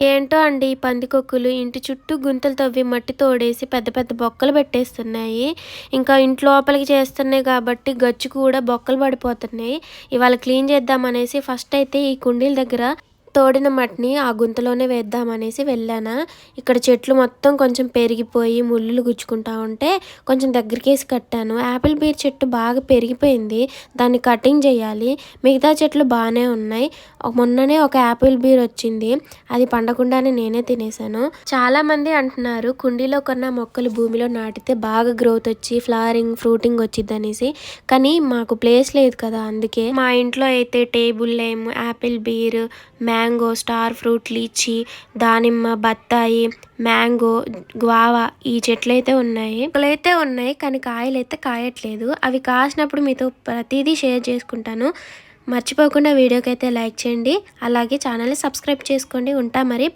ఏంటో అండి ఈ పందికొక్కులు ఇంటి చుట్టూ గుంతలు తవ్వి మట్టి తోడేసి పెద్ద పెద్ద బొక్కలు పెట్టేస్తున్నాయి. ఇంకా ఇంటి లోపలికి చేస్తున్నాయి కాబట్టి గచ్చు కూడా బొక్కలు పడిపోతున్నాయి. ఇవాళ క్లీన్ చేద్దామనేసి ఫస్ట్ అయితే ఈ కుండీల దగ్గర తోడిన మట్టిని ఆ గుంతలోనే వేద్దామనేసి వెళ్ళాను. ఇక్కడ చెట్లు మొత్తం కొంచెం పెరిగిపోయి ముళ్ళు గుచ్చుకుంటా ఉంటే కొంచెం దగ్గరికేసి కట్టాను. యాపిల్ బీర్ చెట్టు బాగా పెరిగిపోయింది. దాన్ని కటింగ్ చేయాలి. మిగతా చెట్లు బాగానే ఉన్నాయి. మొన్ననే ఒక యాపిల్ బీర్ వచ్చింది. అది పండకుండానే నేనే తినేసాను చాలామంది అంటున్నారు కుండీలో కొన్న మొక్కలు భూమిలో నాటితే బాగా గ్రోత్ వచ్చి ఫ్లవరింగ్ ఫ్రూటింగ్ వచ్చింది అనేసి. కానీ మాకు ప్లేస్ లేదు కదా అందుకే. మా ఇంట్లో అయితే టేబుల్ లేము apple beer mango mango star fruit lychee దానిమ్మ బత్తాయి మ్యాంగో గ్వావా ఈ చెట్లు అయితే ఉన్నాయి. అయితే ఉన్నాయి కానీ కాయలు అయితే కాయట్లేదు. అవి కాసినప్పుడు మీతో ప్రతిదీ షేర్ చేసుకుంటాను. మర్చిపోకుండా వీడియోకి అయితే లైక్ చేయండి. అలాగే ఛానల్ని సబ్స్క్రైబ్ చేసుకోండి. ఉంటా మరి.